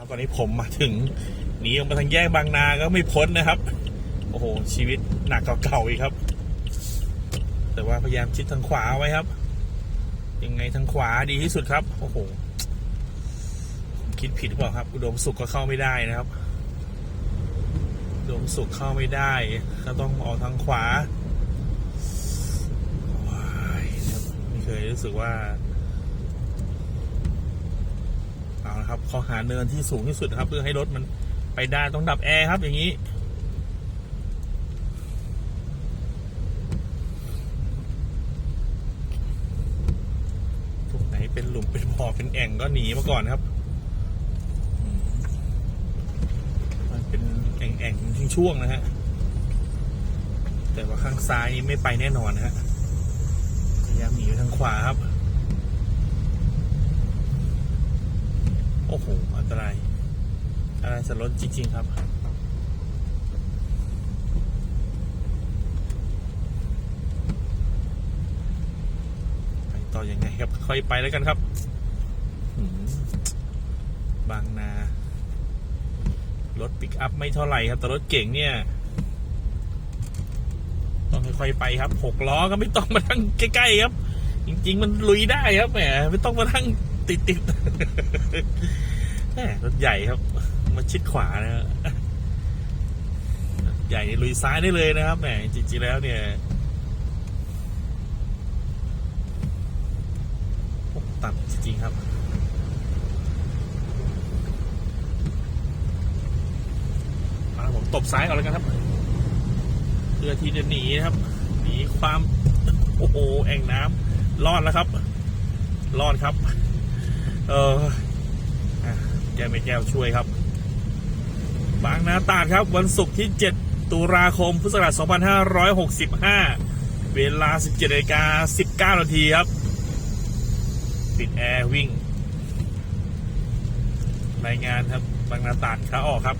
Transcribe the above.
ครับตอนนี้ผมมาถึงหนีออกมาทางแยกบางนาก็ไม่พ้นนะครับ โอ้โห ชีวิตหนักกว่าเก่าอีกครับ แต่ว่าพยายามชิดทางขวาไว้ครับ ยังไงทางขวาดีที่สุดครับ โอ้โหคิดผิดหรือเปล่าครับ อุดมสุขก็เข้าไม่ได้นะครับ อุดมสุขเข้าไม่ได้ ก็ต้องออกทางขวาว้ายครับไม่เคยรู้สึกว่า เอาละครับเขาหาเนินที่สูงที่สุดนะครับ เพื่อให้รถมันไปได้ต้องดับแอร์ครับอย่างนี้ตรงไหนเป็นหลุมเป็นบ่อเป็นแอ่งก็หนีมาก่อนครับ มันเป็นแอ่งแอ่งๆช่วงๆนะฮะ แต่ว่าข้างซ้ายนี่ไม่ไปแน่นอนนะฮะพยายามหนีไปทางขวาครับ โหอันตรายอันตรายสรถจริง ๆ ครับไปต่ออยังไงครับ ค่อยไปแล้วกันครับ บางนา รถปิกอัพไม่เท่าไหร่ครับ แต่รถเก่งเนี่ยต้องค่อยๆไปครับหกล้อก็ไม่ต้องมาทั้งใกล้ๆครับ จริง ๆ มันลุยได้ครับแหมไม่ต้องมาทั้งติดๆ แหมรถใหญ่ครับ มาชิดขวานะฮะใหญ่ลุยซ้ายได้เลยนะครับแหมจริงๆแล้วเนี่ยต่ำจริงๆครับเอาผมตบซ้ายก่อนแล้วกันครับเพื่อที่จะหนีนะครับ หนีความโอ้โหแอ่งน้ำรอดแล้วครับ รอดครับ เออ ก้วไม่แก้วช่วยครับ บางนาตาดครับวันศุกร์ที่ 7 ตุลาคมพุทธศักราช2565 เวลา 17นาฬิกา19นาทีครับปิดแอร์วิ่ง รายงานครับบางนาตาดขาออกครับ